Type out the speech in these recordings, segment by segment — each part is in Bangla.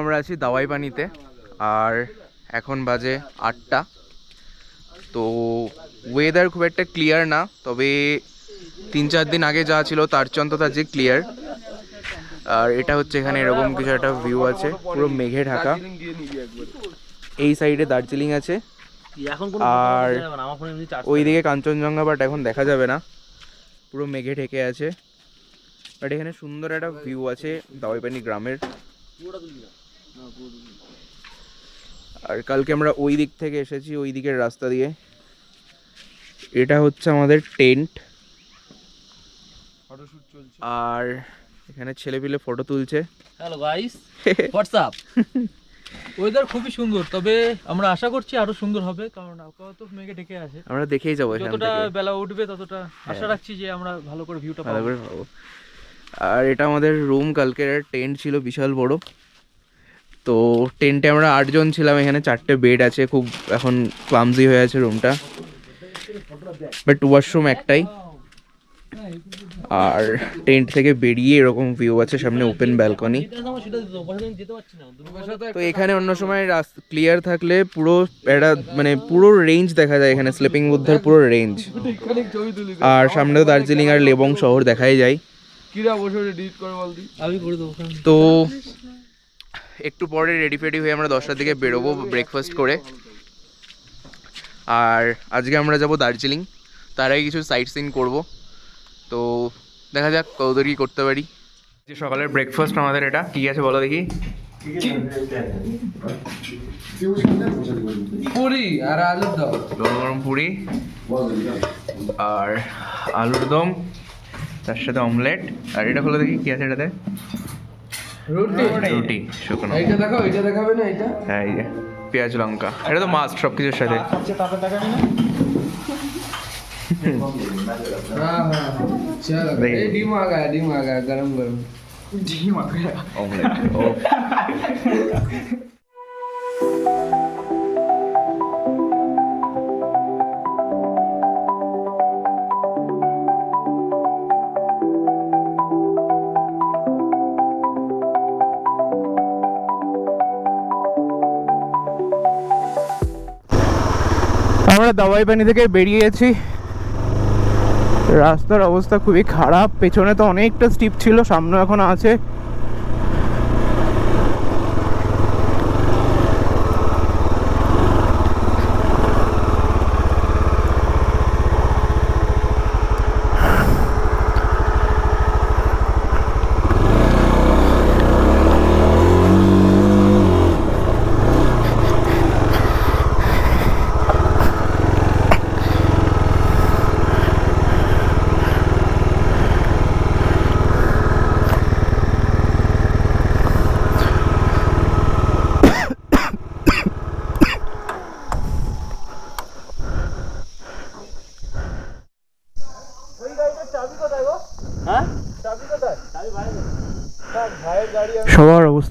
আমরা আছি দাওয়াই পানিতে আর এখন বাজে আটটা। তো ওয়েদার খুব একটা ক্লিয়ার না তবে তিন চার দিন আগে যা ছিল তার চেয়ে অন্তত আজকে ক্লিয়ার আর এটা হচ্ছে এখানে এরকম কিছু একটা ভিউ আছে পুরো মেঘে ঢাকা। এই সাইডে দার্জিলিং আছে। আর ওইদিকে কাঞ্চনজঙ্ঘা বাট এখন দেখা যাবে না। পুরো মেঘে ঢেকে আছে। বাট এখানে সুন্দর একটা ভিউ আছে দাওয়াইপানি গ্রামের। আর কালকে আমরা ওই দিক থেকে এসেছি ওই দিকের রাস্তা দিয়ে। এটা হচ্ছে আমাদের টেন্ট। আর এখানে ছেলেপিলে ফটো তুলছে। Hello guys what's up weather খুবই সুন্দর তবে আমরা আশা করছি আরও সুন্দর হবে কারণ আপাতত মেঘে ঢেকে আছে। আমরা দেখেই যাব এখান যতটা থেকে। বেলা উঠবে ততটা আশা রাখছি যে আমরা ভালো করে ভিউটা ভালো করে পাবো। আর এটা আমাদের রুম কালকের টেন্ট ছিল বিশাল বড়। তো টেন্টে আমরা আটজন ছিলাম এখানে চারটে বেড আছে খুব এখন ক্লামজি হয়ে আছে রুমটা বাট ওয়াশরুম একটাই। আর টেন্ট থেকে বেরিয়ে এরকম ভিউ আছে সামনে ওপেন ব্যালকনি তো এখানে অন্য সময় রাস্তা ক্লিয়ার থাকলে পুরো একটা মানে পুরো রেঞ্জ দেখা যায় এখানে স্লিপিং বুদ্ধার পুরো রেঞ্জ আর সামনে তো দার্জিলিং আর লেবং শহর দেখাই যায়। তো একটু পরে রেডি ফেডি হয়ে আমরা দশটার দিকে বেরোবো ব্রেকফাস্ট করে। আর আজকে আমরা যাব দার্জিলিং। তার আগে কিছু সাইট সিন করব। তো দেখা যাক কতদূর কি করতে পারি। যে সকালের ব্রেকফাস্ট আমাদের এটা। কি আছে বলো দেখি। পুরি আর আলুর দম। গরম গরম পুরি। আর আলুর দম তার সাথে অমলেট আর এটা হলো দেখি কি আছে এটাতে? রুটি? রুটি শুকনো। এইটা দেখো এইটা দেখাবে না এইটা? হ্যাঁ এই পেঁয়াজ লঙ্কা। এটা তো মাছ সব কিছুর সাথে হ্যাঁ, হ্যাঁ, হ্যাঁ, ডিম আগা ডিম আগা গরম গরম। ডিম আগা। oh আমরা দাবাই পানি থেকে বেরিয়েছি রাস্তার অবস্থা খুবই খারাপ, পেছনে তো অনেকটা স্টিপ ছিল, সামনে এখন আছে।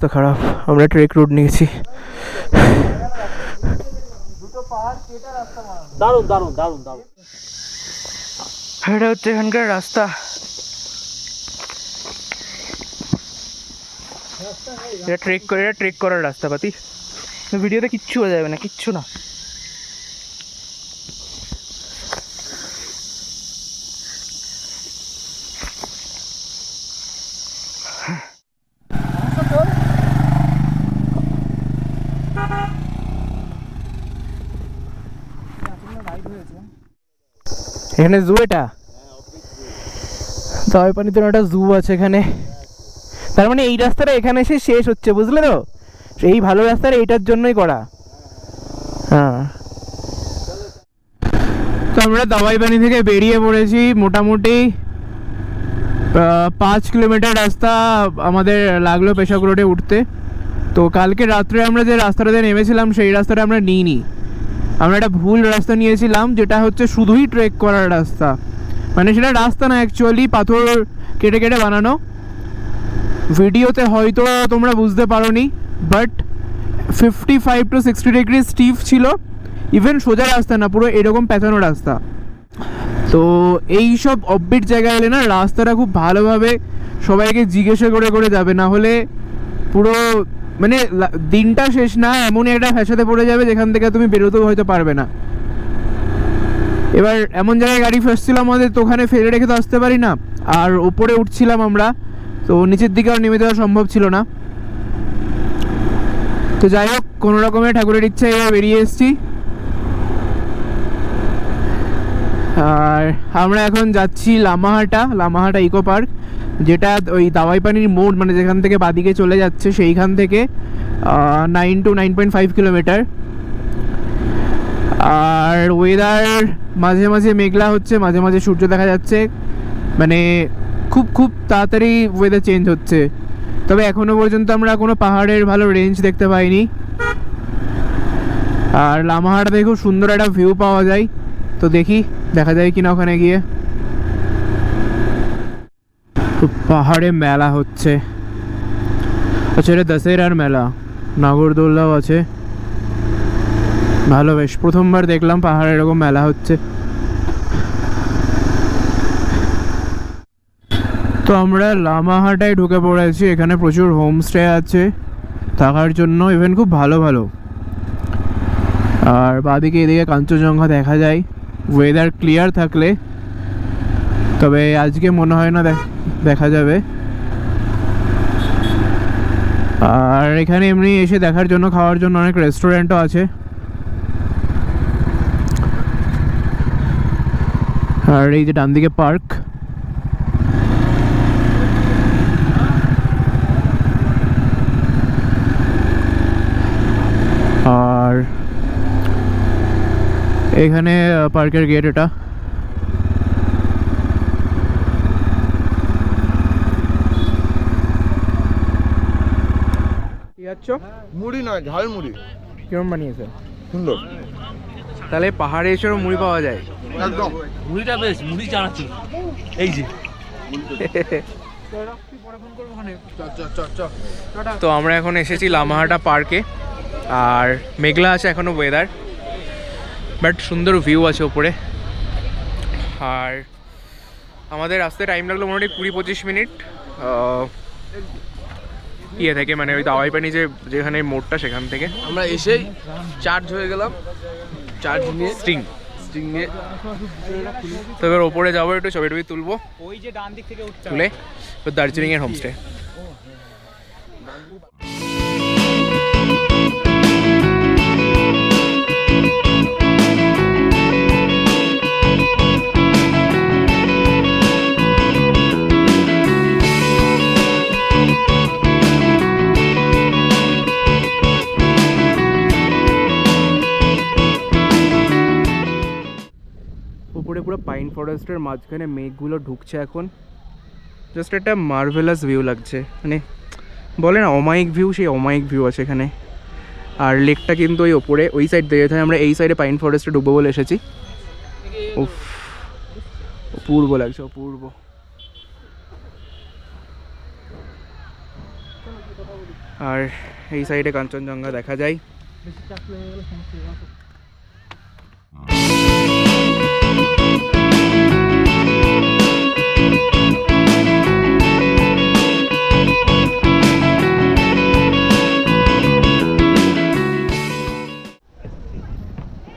অবস্থা খারাপ। আমরা ট্রেক রোড নিয়েছি। এটা হচ্ছে এখানকার রাস্তা। এটা ট্রেক করে এটা ট্রেক করার রাস্তা পাতি ভিডিওতে কিচ্ছু হয়ে যাবে না কিচ্ছু না। এখানে জু এটা? দাওয়াই পানিতে একটা জু আছে এখানে। তার মানে এই রাস্তাটা এখানে এসে শেষ হচ্ছে, বুঝলে তো? এই ভালো রাস্তাটা এইটার জন্যই করা। হ্যাঁ। তো আমরা দাওয়াই পানি থেকে বেরিয়ে পড়েছি মোটামুটি পাঁচ কিলোমিটার রাস্তা আমাদের লাগল পেশাক রোডে উঠতে। তো কালকে রাত্রে আমরা যে রাস্তাটাতে নেমেছিলাম, সেই রাস্তাটা আমরা নিইনি। আমরা একটা ভুল রাস্তা নিয়েছিলাম, যেটা হচ্ছে শুধুই ট্রেক করার রাস্তা। মানে সেটা রাস্তা না অ্যাকচুয়ালি পাথর কেটে কেটে বানানো। ভিডিওতে হয়তো তোমরা বুঝতে পারোনি but fifty five to sixty degree stiff ছিল। ইভেন সোজা রাস্তা না, পুরো এরকম প্যাঁচানো রাস্তা। তো এই সব অববিট জায়গায় এলে না, রাস্তাটা খুব ভালোভাবে সবাইকে জিজ্ঞাসা করে করে যাবে। না হলে পুরো মানে দিনটা শেষ না, এমনই একটা ফ্যাসাতে পড়ে যাবে যেখান থেকে তুমি বেরোতেও হয়তো পারবে না। এবার এমন জায়গায় গাড়ি ফেসছিল আমাদের, তো ওখানে ফেলে রেখে তো আসতে পারি না। আর ওপরে উঠছিলাম আমরা, তো নিচের দিকে আর নেমে যাওয়া সম্ভব ছিল না। তো যাই হোক, কোনো রকমের ঠাকুরের ইচ্ছা এবার বেরিয়ে এসেছি। আর আমরা এখন যাচ্ছি লামাহাটা লামাহাটা ইকো পার্ক। যেটা ওই দাওয়াই পানির মোড় মানে যেখান থেকে বাদিকে চলে যাচ্ছে, সেইখান থেকে nine to nine point five kilometre R weather মাঝে মাঝে মেঘলা হচ্ছে, মাঝে মাঝে সূর্য দেখা যাচ্ছে। মানে খুব খুব তাড়াতাড়ি ওয়েদার চেঞ্জ হচ্ছে। তবে এখনও পর্যন্ত আমরা কোনো পাহাড়ের ভালো রেঞ্জ দেখতে পাইনি। আর লামাহাটাতে খুব সুন্দর একটা ভিউ পাওয়া যায়। তো দেখি, দেখা যায় কিনা ওখানে গিয়ে। তো পাহাড়ে মেলা হচ্ছে। আচ্ছা এটা দশেরার মেলা। নাগরদোল্লাও আছে। ভালো, বেশ। প্রথমবার দেখলাম পাহাড়ে এরকম মেলা হচ্ছে। তো আমরা লামাহাটায় ঢুকে পড়েছি। এখানে প্রচুর হোমস্টে আছে। থাকার জন্য ইভেন খুব ভালো ভালো। আর বাদিকে এদিকে কাঞ্চনজঙ্ঘা দেখা যায়। ওয়েদার ক্লিয়ার থাকলে তবে আজকে মনে হয় না দেখ- যাবে। আর এখানে এমনি এসে দেখার জন্য, খাওয়ার জন্য অনেক রেস্টুরেন্টও আছে। আর এই যে ডান দিকে পার্ক আর এখানে পার্কের গেট এটা। কি মুড়ি নয় ঝাল মুড়ি। কিরম বানিয়েছে? সুন্দর। তাহলে পাহাড়ে এসেও মুড়ি পাওয়া যায়। একদম। মুড়িটা বেশ মুড়ি চানাচুর এই যে। তো আমরা এখন এসেছি লামাহাটা পার্কে আর মেঘলা আছে এখনও ওয়েদার বাট সুন্দর ভিউ আছে ওপরে আর আমাদের আসতে টাইম লাগল মোটামুটি কুড়ি পঁচিশ মিনিট ইয়ে থেকে মানে ওই দাওয়াই পানি যে যেখানে মোড়টা সেখান থেকে। আমরা এসেই চার্জ হয়ে গেলাম। চার্জ নিয়ে স্ট্রিং স্ট্রিং নিয়ে। তো এবার ওপরে যাব একটু ছবি টবি তুলবো। ওই যে ডান দিক থেকে উঠতে তুলে দার্জিলিং দার্জিলিংয়ের হোমস্টে ফরেস্টের মাঝখানে মেঘগুলো ঢুকছে এখন। জাস্ট একটা মার্ভেলাস ভিউ লাগছে। মানে বলে না, অমায়িক ভিউ সেই অমায়িক ভিউ আছে এখানে। আর লেকটা কিন্তু ওই ওপরে, ওই সাইড দিয়ে যেতে আমরা এই সাইডে পাইন ফরেস্টে ঢুকবো বলে এসেছি। উফ, অপূর্ব লাগছে, অপূর্ব। আর এই সাইডে কাঞ্চনজঙ্ঘা দেখা যায়।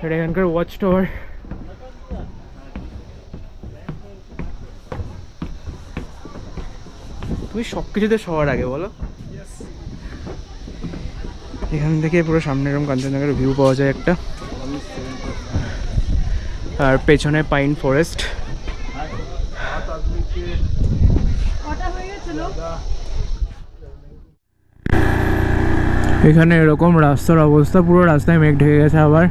এটা এখানকার ওয়াচ টাওয়ার তুমি সব কিছুতে সবার আগে বলো। এখান থেকে পুরো সামনে এরকম কাঞ্চনজঙ্ঘার ভিউ পাওয়া যায় একটা। আর পেছনে পাইন ফরেস্ট এখানে এরকম রাস্তার অবস্থা, পুরো রাস্তায় মেঘ ঢেকে গেছে আবার।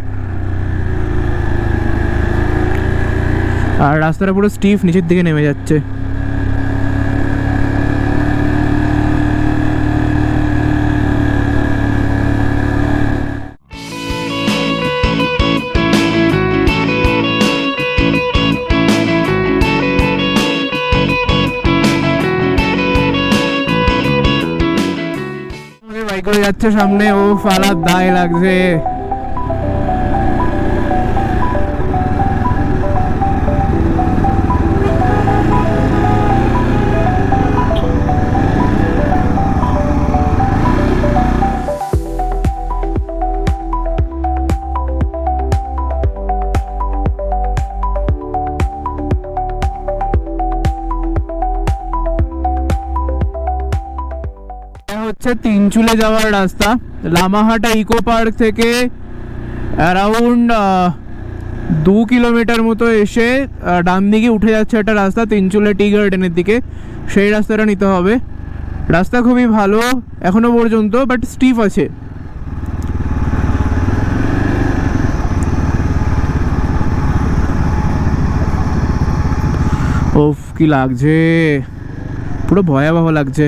আর রাস্তাটা পুরো স্টিফ নিচের দিকে নেমে যাচ্ছে। বাইক করে যাচ্ছে সামনে, ও ফালার দায় লাগছে। হচ্ছে তিনচুলে যাওয়ার রাস্তা। লামাহাটা ইকো পার্ক থেকে অ্যারাউন্ড দু কিলোমিটার মতো এসে ডান দিকে উঠে যাচ্ছে একটা রাস্তা, তিনচুলে টি গার্ডেনের দিকে। সেই রাস্তাটা নিতে হবে। রাস্তা খুবই ভালো, এখনও পর্যন্ত বাট স্টিফ আছে। ওফ কি লাগছে। পুরো ভয়াবহ লাগছে।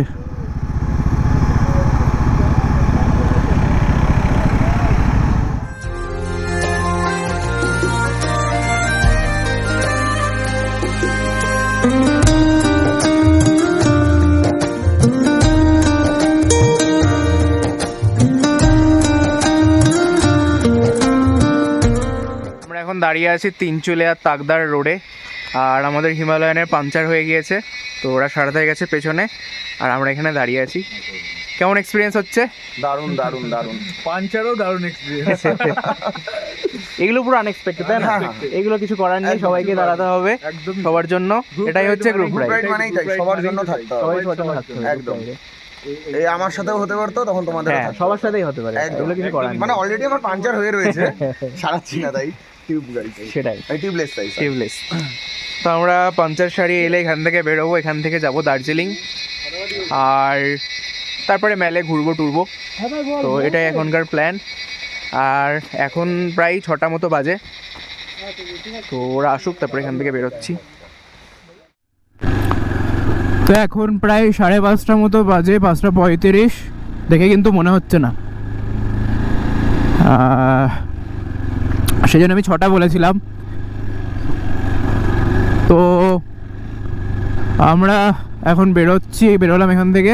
দাঁড়িয়ে আছি তিনচুলে আর তাকদার রোডে। আর আমাদের হিমালয়ানের পাংচার হয়ে গিয়েছে তো ওরা সারাতে গেছে পেছনে আর আমরা এখানে দাঁড়িয়ে আছি। কেমন এক্সপিরিয়েন্স হচ্ছে? দারুণ দারুণ দারুণ পাঞ্চারও দারুণ এক্সপিরিয়েন্স এগুলো পুরো আনএক্সপেক্টেড তাই না? এগুলো কিছু করার নেই সবাইকে দাঁড়াতে হবে একদম সবার জন্য। এটাই হচ্ছে গ্রুপ গ্রুপ রাইড মানেই তাই সবার জন্য থাকতে হবে। সবার জন্য থাকতে হবে। একদম। এই আমার সাথেও হতে পারতো তখন তোমাদের হ্যাঁ সবার সাথেই হতে পারে। এগুলো কিছু করার মানে অলরেডি আমার পাঞ্চার হয়ে রয়েছে। সারাচ্ছি না তাই। টিউব গাড়ি সেটাই। টিউবলেস তাই টিউবলেস তো আমরা পাঞ্চার শাড়ি এলে এখান থেকে বেরোবো এখান থেকে যাব দার্জিলিং। আর তারপরে মেলে ঘুরবো টুরবো। তো এটাই এখনকার প্ল্যান আর এখন প্রায় ছটা মতো বাজে। তো ওরা আসুক তারপরে এখান থেকে বেরোচ্ছি। তো এখন প্রায় সাড়ে পাঁচটা মতো বাজে পাঁচটা পঁয়ত্রিশ। দেখে কিন্তু মনে হচ্ছে না। আহ, সেই জন্য আমি ছটা বলেছিলাম। তো আমরা এখন বেরোচ্ছি, বেরোলাম এখান থেকে।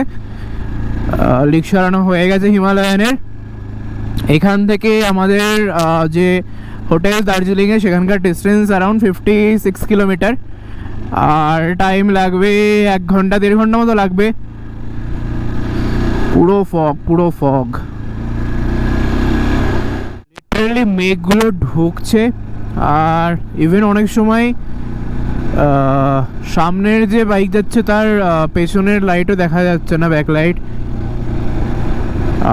লিক সরানো হয়ে গেছে হিমালয়ানের। এখান থেকে আমাদের যে হোটেল দার্জিলিংয়ে, সেখানকার distance around fifty six kilometre আর টাইম লাগবে এক ঘণ্টা, দেড় ঘণ্টা মতো লাগবে। পুরো ফগ পুরো ফগ লিটারালি মেঘগুলো ঢুকছে আর ইভেন অনেক সময় সামনের যে বাইক যাচ্ছে তার পেছনের লাইটও দেখা যাচ্ছে না ব্যাক লাইট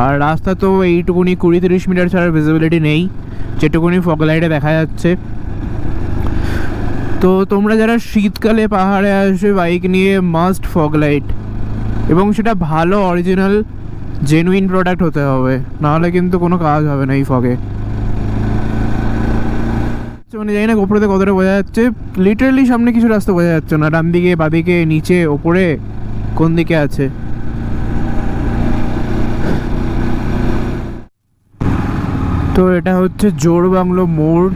আর রাস্তা তো এইটুকুনি কুড়ি তিরিশ মিটার ছাড়া ভিজিবিলিটি নেই, যেটুকুনি ফগ লাইটে দেখা যাচ্ছে। তো তোমরা যারা শীতকালে পাহাড়ে আসবে বাইক নিয়ে মাস্ট ফগ লাইট এবং সেটা ভালো অরিজিনাল জেনুইন প্রোডাক্ট হতে হবে। নাহলে কিন্তু কোনো কাজ হবে না এই ফগে মানে জানি না ওপরে কতটা বোঝা যাচ্ছে। লিটারালি সামনে কিছু রাস্তা বোঝা যাচ্ছে না। ডান দিকে বাদিকে নিচে, ওপরে, কোন দিকে আছে? তো এটা হচ্ছে জোর বাংলো মোড়।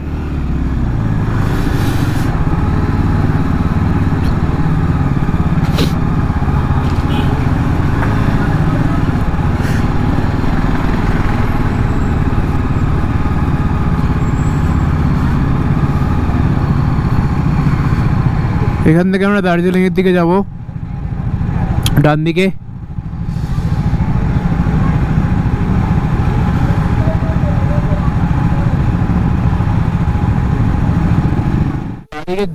এখান থেকে আমরা দার্জিলিংয়ের দিকে যাব। ডান দিকে।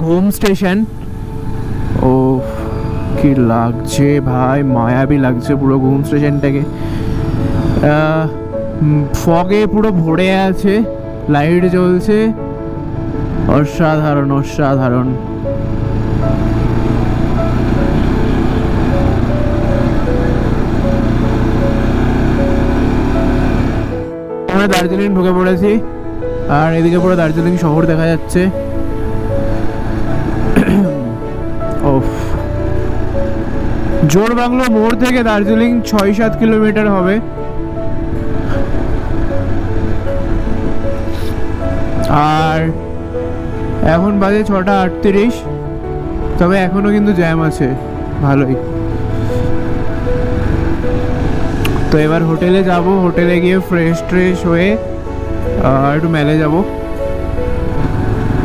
ঘুম স্টেশন। ও কি লাগছে ভাই, মায়াবী লাগছে পুরো ঘুম স্টেশনটাকে। ফগে পুরো ভরে আছে, লাইট জ্বলছে। অসাধারণ অসাধারণ। আমরা দার্জিলিং ঢুকে পড়েছি। আর এদিকে পুরো দার্জিলিং শহর দেখা যাচ্ছে। ওফ। জোর বাংলো মোড় থেকে দার্জিলিং ছয় সাত কিলোমিটার হবে। আর এখন বাজে ছটা আটত্রিশ, তবে এখনও কিন্তু জ্যাম আছে। ভালোই। তো এবার হোটেলে যাব, হোটেলে গিয়ে ফ্রেশ ট্রেশ হয়ে একটু মেলে যাব।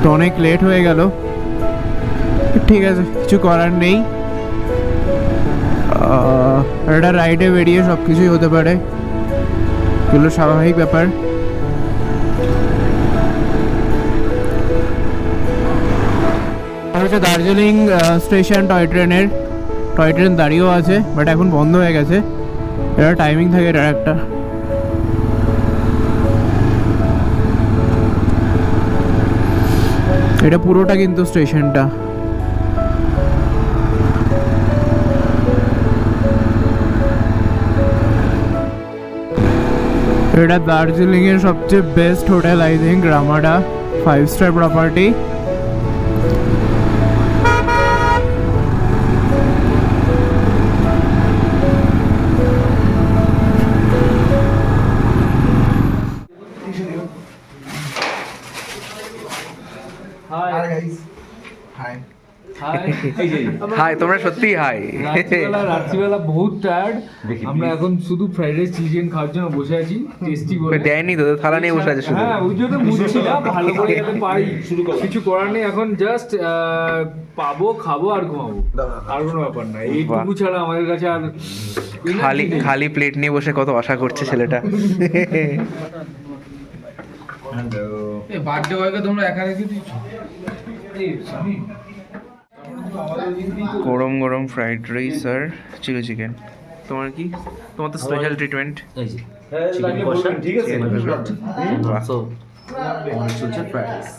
তো অনেক লেট হয়ে গেল। ঠিক আছে, কিছু করার নেই। একটা রাইডে বেরিয়ে সব কিছুই হতে পারে। এগুলো স্বাভাবিক ব্যাপার। হচ্ছে দার্জিলিং স্টেশন টয় ট্রেনের টয় ট্রেন দাঁড়িয়েও আছে বাট এখন বন্ধ হয়ে গেছে। এটা টাইমিং থাকে এটার একটা। এটা পুরোটা কিন্তু স্টেশনটা। এটা দার্জিলিং এর সবচেয়ে best hotel I think Ramada five star property hi তোমরা সত্যি হাই রাত্রিবেলা বহুত টায়ার্ড আমরা এখন শুধু ফ্রাইড রাইস চিলি চিকেন খাওয়ার জন্য বসে আছি। টেস্টি বলে। দেয়নি তো থালা নিয়ে বসে আছে শুধু। হ্যাঁ ওই জন্য বুঝছি না ভালো করে যাতে পাই কিছু করার নেই এখন জাস্ট পাবো খাব আর ঘুমাবো। আর কোনো ব্যাপার না এইটুকু ছাড়া আমাদের কাছে আর খালি খালি প্লেট নিয়ে বসে কত আশা করছে ছেলেটা। বার্থডে বয়কে তোমরা একা রেখে দিচ্ছ গরম গরম ফ্রাইড রাইস আর চিলি চিকেন। তোমার কি? তোমার তো স্পেশাল ট্রিটমেন্ট চিকেন কষা ঠিক আছে। চলছে ফ্রাইড রাইস